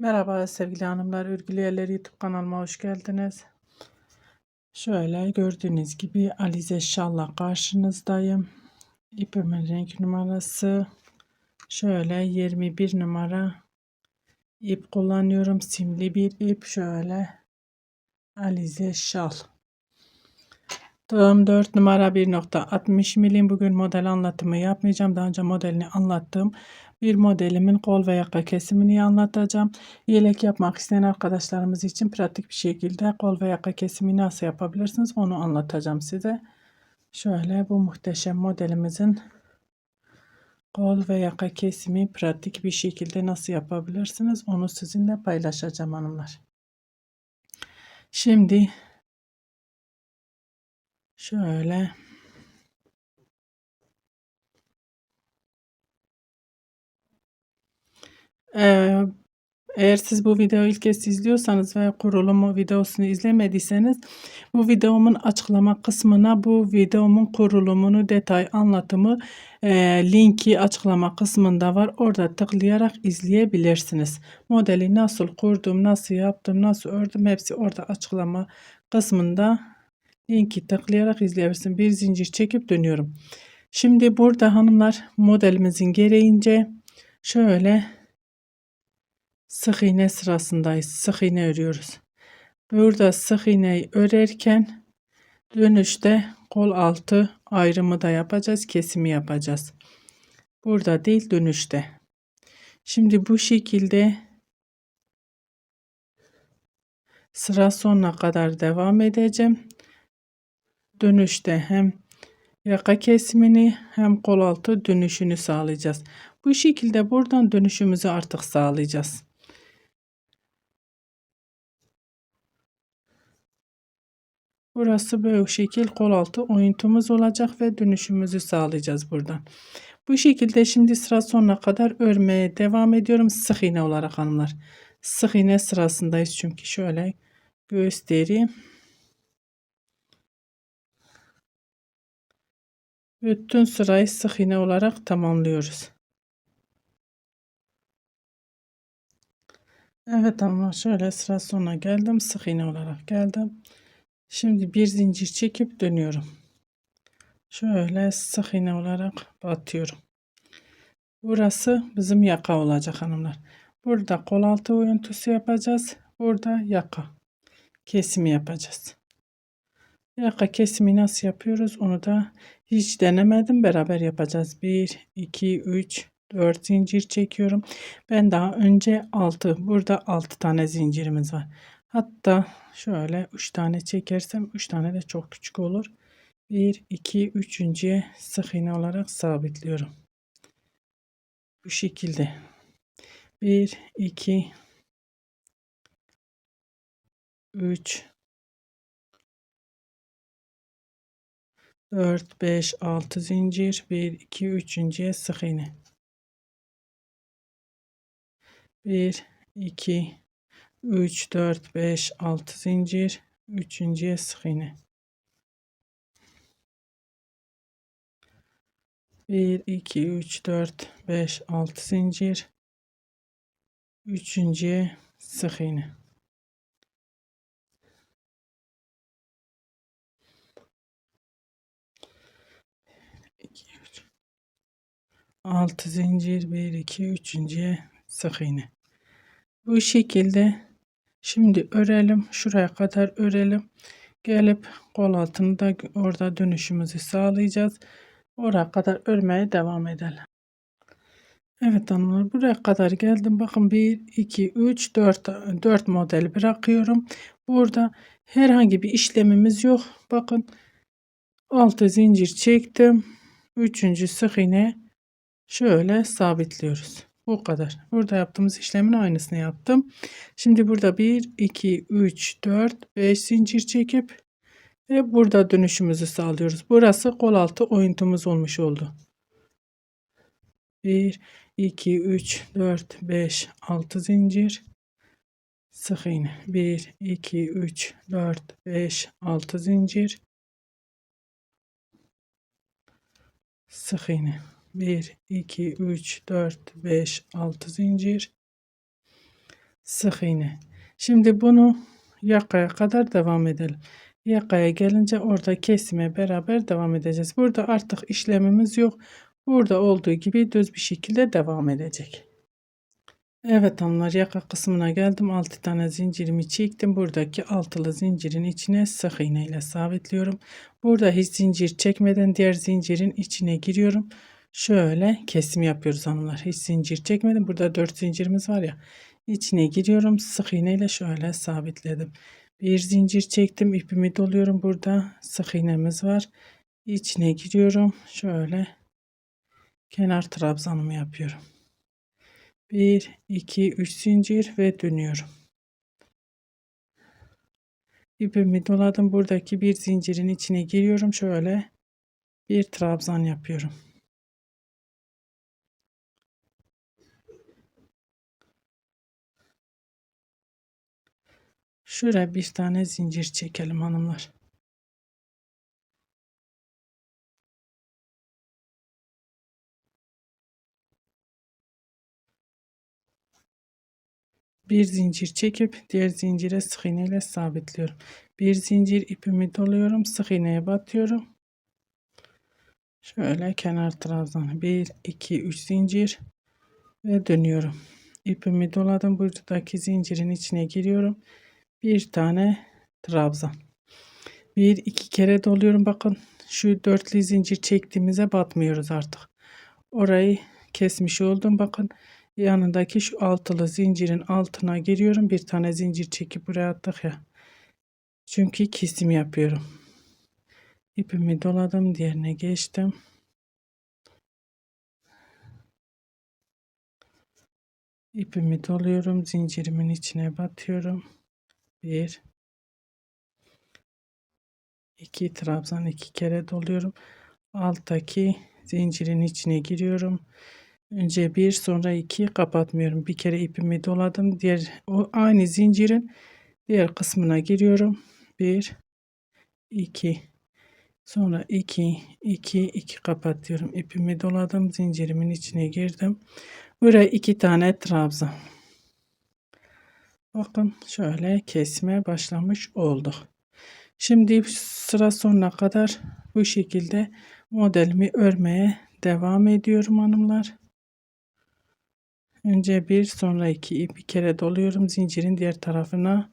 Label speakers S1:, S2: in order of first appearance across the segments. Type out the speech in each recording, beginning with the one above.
S1: Merhaba sevgili hanımlar, Örgülü Yerler YouTube kanalıma hoş geldiniz. Şöyle gördüğünüz gibi Alize Şal'la karşınızdayım. İpimin renk numarası şöyle 21 numara ip kullanıyorum. Simli bir ip şöyle Alize Şal. Tığım 4 numara 1.60 milim. Bugün model anlatımı yapmayacağım. Daha önce modelini anlattım. Bir modelimin kol ve yaka kesimini anlatacağım. Yelek yapmak isteyen arkadaşlarımız için pratik bir şekilde kol ve yaka kesimi nasıl yapabilirsiniz onu anlatacağım size. Şöyle bu muhteşem modelimizin kol ve yaka kesimi pratik bir şekilde nasıl yapabilirsiniz onu sizinle paylaşacağım hanımlar. Şimdi şöyle Ee, eğer siz bu videoyu ilk kez izliyorsanız ve kurulumu videosunu izlemediyseniz bu videomun açıklama kısmına bu videomun kurulumunu detay anlatımı e, linki açıklama kısmında var. Orada tıklayarak izleyebilirsiniz. Modeli nasıl kurdum, nasıl yaptım, nasıl ördüm hepsi orada açıklama kısmında linki tıklayarak izleyebilirsiniz. Bir zincir çekip dönüyorum. Şimdi burada hanımlar modelimizin gereğince şöyle sık iğne sırasındayız. Sık iğne örüyoruz. Burada sık iğneyi örerken dönüşte kol altı ayrımı da yapacağız. Kesimi yapacağız. Burada değil dönüşte. Şimdi bu şekilde sıra sonuna kadar devam edeceğim. Dönüşte hem yaka kesimini hem kol altı dönüşünü sağlayacağız. Bu şekilde buradan dönüşümüzü artık sağlayacağız. Burası böyle şekil kol altı oyuntumuz olacak ve dönüşümüzü sağlayacağız buradan. Bu şekilde şimdi sıra sonuna kadar örmeye devam ediyorum sık iğne olarak hanımlar. Sık iğne sırasındayız çünkü şöyle göstereyim. Bütün sırayı sık iğne olarak tamamlıyoruz. Evet hanımlar şöyle sıra sonuna geldim. Sık iğne olarak geldim. Şimdi bir zincir çekip dönüyorum. Şöyle sık iğne olarak batıyorum. Burası bizim yaka olacak hanımlar. Burada kol altı oyuntusu yapacağız. Burada yaka kesimi yapacağız. Yaka kesimi nasıl yapıyoruz onu da hiç denemedim. Beraber yapacağız. 1, 2, 3, 4 zincir çekiyorum. Ben daha önce 6 burada 6 tane zincirimiz var. Hatta şöyle 3 tane çekersem 3 tane de çok küçük olur. 1, 2, 3. sık iğne olarak sabitliyorum. Bu şekilde. 1, 2, 3, 4, 5, 6 zincir. 1, 2, 3. sık iğne. 1, 2, 3, 4, 5, 6 zincir. Üçüncüye sık iğne. 1, 2, 3, 4, 5, 6 zincir. Üçüncüye sık iğne. Altı zincir bir iki üçüncüye sık iğne. Bu şekilde Şimdi örelim. Şuraya kadar örelim. Gelip kol altını da orada dönüşümüzü sağlayacağız. Oraya kadar örmeye devam edelim. Evet hanımlar buraya kadar geldim. Bakın 1, 2, 3, 4, 4 model bırakıyorum. Burada herhangi bir işlemimiz yok. Bakın 6 zincir çektim. 3. sık iğne şöyle sabitliyoruz. Bu kadar. Burada yaptığımız işlemin aynısını yaptım. Şimdi burada 1, 2, 3, 4, 5 zincir çekip ve burada dönüşümüzü sağlıyoruz. Burası kol altı oyuntumuz olmuş oldu. 1, 2, 3, 4, 5, 6 zincir. Sık iğne. 1, 2, 3, 4, 5, 6 zincir. Sık iğne. 1, 2, 3, 4, 5, 6 zincir. sık iğne. Şimdi bunu yakaya kadar devam edelim. Yakaya gelince orada kesime beraber devam edeceğiz. Burada artık işlemimiz yok. Burada olduğu gibi düz bir şekilde devam edecek. Evet hanımlar yaka kısmına geldim. 6 tane zincirimi çektim. Buradaki altılı zincirin içine sık iğne ile sabitliyorum. Burada hiç zincir çekmeden diğer zincirin içine giriyorum. Şöyle kesim yapıyoruz hanımlar. Hiç zincir çekmedim. Burada 4 zincirimiz var ya. İçine giriyorum. Sık iğne ile şöyle sabitledim. Bir zincir çektim. ipimi doluyorum. Burada sık iğnemiz var. İçine giriyorum. Şöyle kenar trabzanımı yapıyorum. 1 2 3 zincir ve dönüyorum. İpimi doladım. Buradaki bir zincirin içine giriyorum. Şöyle bir trabzan yapıyorum. Şuraya bir tane zincir çekelim hanımlar. Bir zincir çekip diğer zincire sık iğne ile sabitliyorum. Bir zincir ipimi doluyorum. Sık iğneye batıyorum. Şöyle kenar trabzan 1 2 3 zincir ve dönüyorum. İpimi doladım. Buradaki zincirin içine giriyorum. Bir tane trabzan. Bir iki kere doluyorum. Bakın şu dörtlü zincir çektiğimize batmıyoruz artık. Orayı kesmiş oldum. Bakın yanındaki şu altılı zincirin altına giriyorum. Bir tane zincir çekip buraya attık ya. Çünkü kesim yapıyorum. İpimi doladım. Diğerine geçtim. İpimi doluyorum. Zincirimin içine batıyorum. Bir. iki trabzan iki kere doluyorum. Alttaki zincirin içine giriyorum. Önce bir sonra iki kapatmıyorum. Bir kere ipimi doladım. Diğer o aynı zincirin diğer kısmına giriyorum. Bir, iki, sonra iki, iki, iki kapatıyorum. İpimi doladım. Zincirimin içine girdim. Buraya iki tane trabzan. Bakın şöyle kesmeye başlamış olduk. Şimdi sıra sonuna kadar bu şekilde modelimi örmeye devam ediyorum hanımlar. Önce bir sonra iki bir kere doluyorum zincirin diğer tarafına.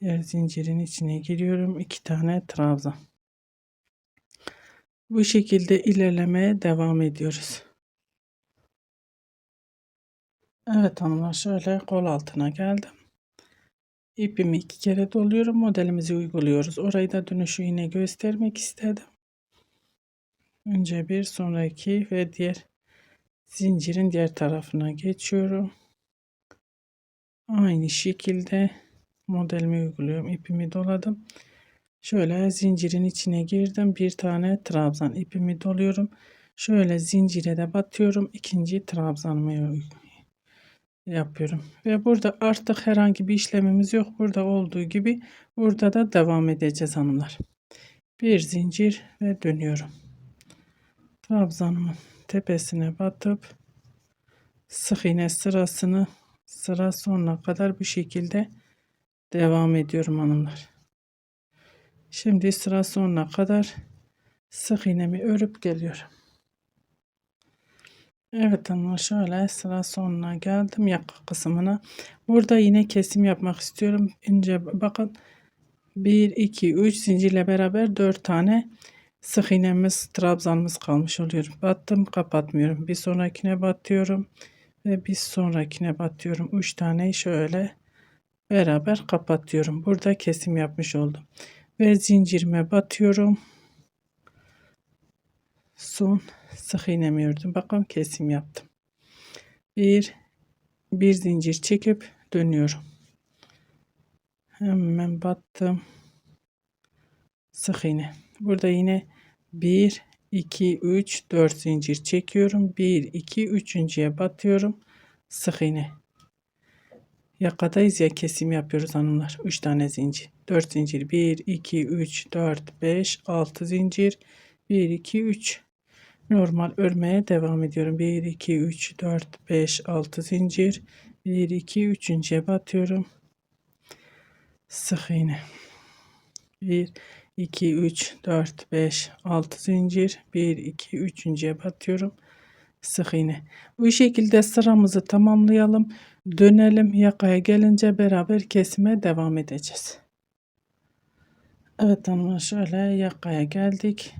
S1: Diğer zincirin içine giriyorum. iki tane trabzan. Bu şekilde ilerlemeye devam ediyoruz. Evet hanımlar şöyle kol altına geldim. İpimi iki kere doluyorum. Modelimizi uyguluyoruz. Orayı da dönüşü yine göstermek istedim. Önce bir sonra iki ve diğer zincirin diğer tarafına geçiyorum. Aynı şekilde modelimi uyguluyorum. İpimi doladım. Şöyle zincirin içine girdim. Bir tane trabzan ipimi doluyorum. Şöyle zincire de batıyorum. İkinci trabzanımı yapıyorum. Ve burada artık herhangi bir işlemimiz yok. Burada olduğu gibi burada da devam edeceğiz hanımlar. Bir zincir ve dönüyorum. Trabzanımın tepesine batıp sık iğne sırasını sıra sonuna kadar bu şekilde devam ediyorum hanımlar. Şimdi sıra sonuna kadar sık iğnemi örüp geliyorum. Evet ama şöyle sıra sonuna geldim yaka kısmına. Burada yine kesim yapmak istiyorum. Önce bakın 1 2 3 zincirle beraber 4 tane sık iğnemiz trabzanımız kalmış oluyor. Battım kapatmıyorum. Bir sonrakine batıyorum ve bir sonrakine batıyorum. 3 tane şöyle beraber kapatıyorum. Burada kesim yapmış oldum ve zincirime batıyorum. Son sık iğnemi ördüm. Bakın kesim yaptım. Bir bir zincir çekip dönüyorum. Hemen battım. Sık iğne. Burada yine 1 2 3 4 zincir çekiyorum. 1 2 3.'ye batıyorum. Sık iğne. Yakadayız ya kesim yapıyoruz hanımlar. 3 tane zincir. 4 zincir. 1, 2, 3, 4, 5, 6 zincir. 1, 2, 3. normal örmeye devam ediyorum. 1 2 3 4 5 6 zincir 1 2 üçüncüye batıyorum. Sık iğne. 1 2 3 4 5 6 zincir 1 2 üçüncüye batıyorum. Sık iğne. Bu şekilde sıramızı tamamlayalım. Dönelim yakaya gelince beraber kesime devam edeceğiz. Evet hanımlar şöyle yakaya geldik.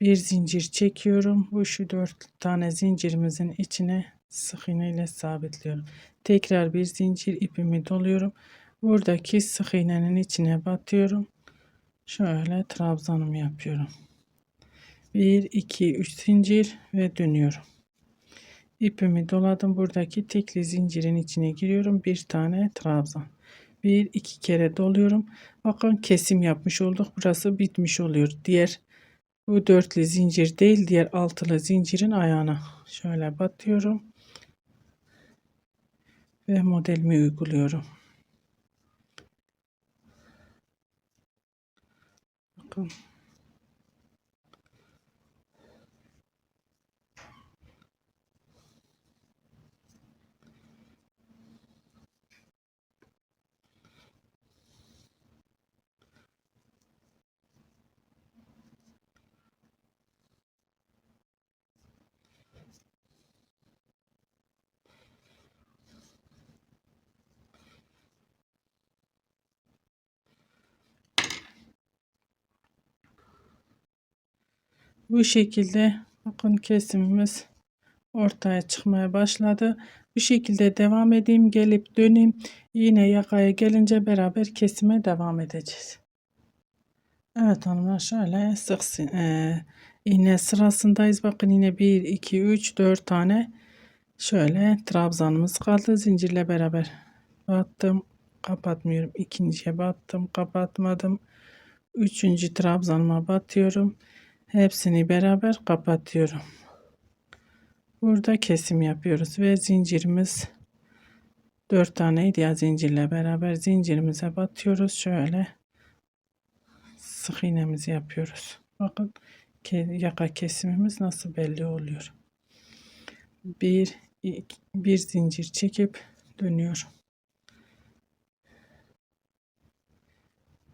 S1: Bir zincir çekiyorum. Bu şu dört tane zincirimizin içine sık iğne ile sabitliyorum. Tekrar bir zincir ipimi doluyorum. Buradaki sık iğnenin içine batıyorum. Şöyle trabzanımı yapıyorum. 1 2 3 zincir ve dönüyorum. İpimi doladım. Buradaki tekli zincirin içine giriyorum. Bir tane trabzan. Bir iki kere doluyorum. Bakın kesim yapmış olduk. Burası bitmiş oluyor. Diğer bu dörtlü zincir değil diğer altılı zincirin ayağına şöyle batıyorum. Ve modelimi uyguluyorum. Bakın. Bu şekilde bakın kesimimiz ortaya çıkmaya başladı. Bu şekilde devam edeyim. Gelip döneyim. Yine yakaya gelince beraber kesime devam edeceğiz. Evet hanımlar şöyle sık e, iğne sırasındayız. Bakın yine 1, 2, 3, 4 tane şöyle trabzanımız kaldı. Zincirle beraber battım. Kapatmıyorum. İkinciye battım. Kapatmadım. Üçüncü trabzanıma batıyorum. Hepsini beraber kapatıyorum. Burada kesim yapıyoruz ve zincirimiz 4 taneydi ya zincirle beraber zincirimize batıyoruz. Şöyle sık iğnemizi yapıyoruz. Bakın yaka kesimimiz nasıl belli oluyor. Bir, iki, bir zincir çekip dönüyorum.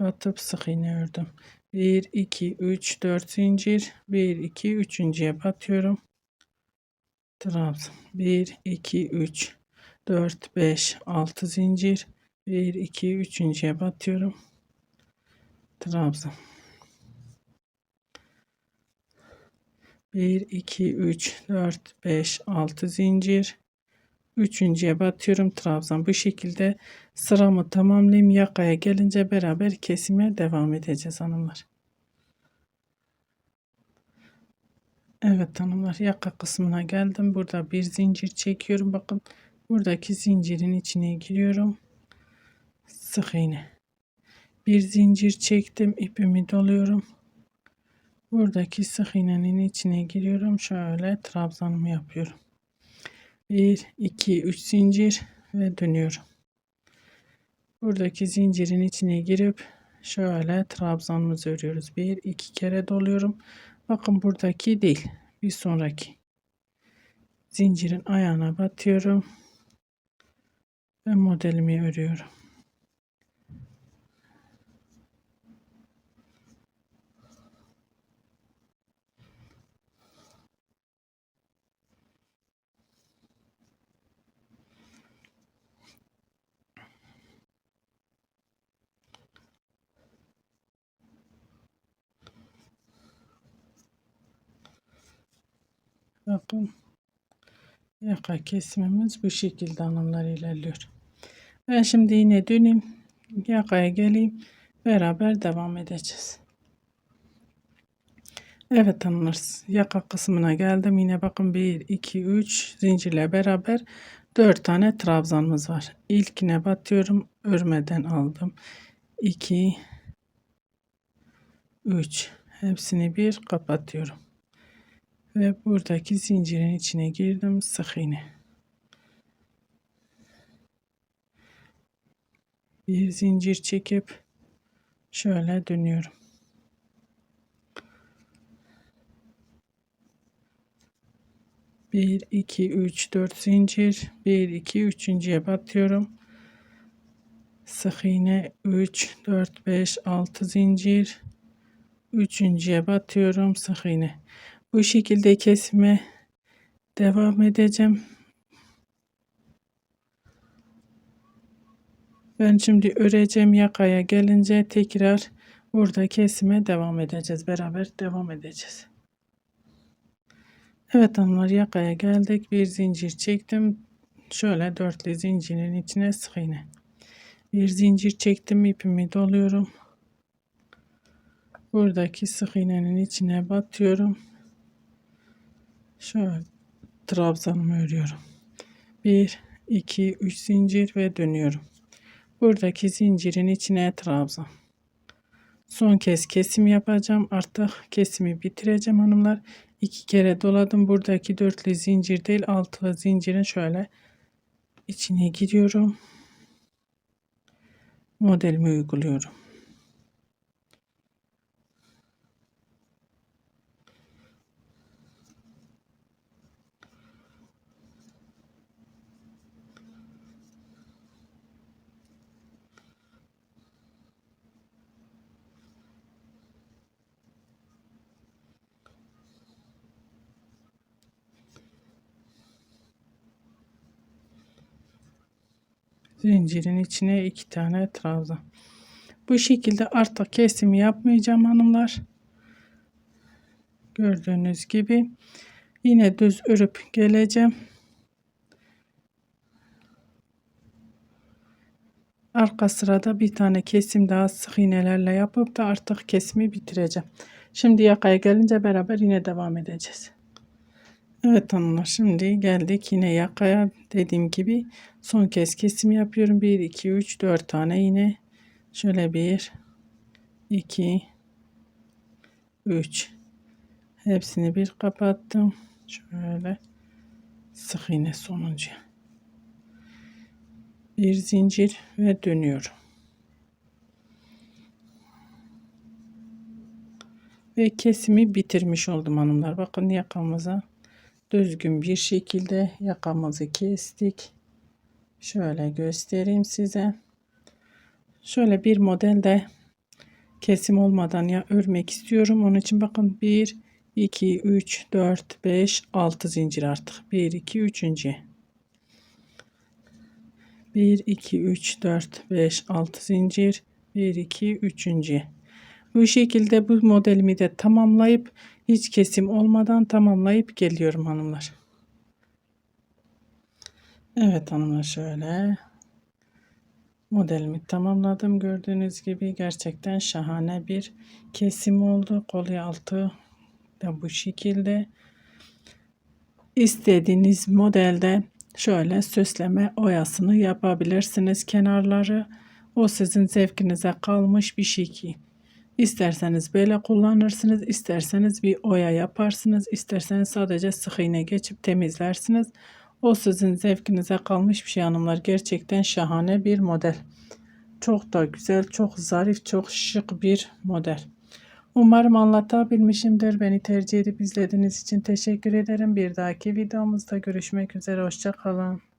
S1: Batıp sık iğne ördüm. 1 2 3 4 zincir. 1 2 üçüncüye batıyorum. Trabzan 1 2 3 4 5 6 zincir. 1 2 üçüncüye batıyorum. Trabzan 1 2 3 4 5 6 zincir üçüncüye batıyorum trabzan bu şekilde sıramı tamamlayayım. Yakaya gelince beraber kesime devam edeceğiz hanımlar. Evet hanımlar yaka kısmına geldim. Burada bir zincir çekiyorum. Bakın buradaki zincirin içine giriyorum. Sık iğne. Bir zincir çektim ipimi doluyorum. Buradaki sık iğnenin içine giriyorum. Şöyle trabzanımı yapıyorum 1 2 3 zincir ve dönüyorum. Buradaki zincirin içine girip şöyle trabzanımızı örüyoruz. Bir iki kere doluyorum. Bakın buradaki değil. Bir sonraki zincirin ayağına batıyorum ve modelimi örüyorum Bakın yaka kesimimiz bu şekilde hanımlar ilerliyor. Ben şimdi yine döneyim. Yakaya geleyim. Beraber devam edeceğiz. Evet hanımlar yaka kısmına geldim. Yine bakın 1, 2, 3 zincirle beraber 4 tane trabzanımız var. İlkine batıyorum. Örmeden aldım. 2, 3 hepsini bir kapatıyorum ve buradaki zincirin içine girdim sık iğne. Bir zincir çekip şöyle dönüyorum. 1 2 3 4 zincir. 1 2 üçüncüye batıyorum. Sık iğne 3 4 5 6 zincir. Üçüncüye batıyorum sık iğne bu şekilde kesime devam edeceğim. Ben şimdi öreceğim yakaya gelince tekrar burada kesime devam edeceğiz. Beraber devam edeceğiz. Evet hanımlar yakaya geldik. Bir zincir çektim. Şöyle dörtlü zincirin içine sık iğne bir zincir çektim ipimi doluyorum. Buradaki sık iğnenin içine batıyorum şöyle trabzanımı örüyorum. 1 2 3 zincir ve dönüyorum. Buradaki zincirin içine trabzan. Son kez kesim yapacağım. Artık kesimi bitireceğim hanımlar. İki kere doladım. Buradaki dörtlü zincir değil altılı zincirin şöyle içine giriyorum. Modelimi uyguluyorum zincirin içine iki tane trabzan. Bu şekilde artık kesim yapmayacağım hanımlar. Gördüğünüz gibi yine düz örüp geleceğim. Arka sırada bir tane kesim daha sık iğnelerle yapıp da artık kesimi bitireceğim. Şimdi yakaya gelince beraber yine devam edeceğiz. Evet hanımlar şimdi geldik yine yakaya. Dediğim gibi son kez kesim yapıyorum. 1 2 3 4 tane yine. Şöyle 1 2 3 hepsini bir kapattım. Şöyle sık iğne sonuncu. Bir zincir ve dönüyorum. Ve kesimi bitirmiş oldum hanımlar. Bakın yakamıza düzgün bir şekilde yakamızı kestik. Şöyle göstereyim size. Şöyle bir modelde kesim olmadan ya örmek istiyorum. Onun için bakın 1 2 3 4 5 6 zincir artık. 1 2 3. 1 2 3 4 5 6 zincir. 1 2 3. Bu şekilde bu modelimi de tamamlayıp hiç kesim olmadan tamamlayıp geliyorum hanımlar. Evet hanımlar şöyle modelimi tamamladım. Gördüğünüz gibi gerçekten şahane bir kesim oldu. Kolye altı da bu şekilde. İstediğiniz modelde şöyle süsleme oyasını yapabilirsiniz. Kenarları o sizin zevkinize kalmış bir şey İsterseniz böyle kullanırsınız, isterseniz bir oya yaparsınız, isterseniz sadece sık iğne geçip temizlersiniz. O sizin zevkinize kalmış bir şey hanımlar. Gerçekten şahane bir model. Çok da güzel, çok zarif, çok şık bir model. Umarım anlatabilmişimdir. Beni tercih edip izlediğiniz için teşekkür ederim. Bir dahaki videomuzda görüşmek üzere. Hoşçakalın.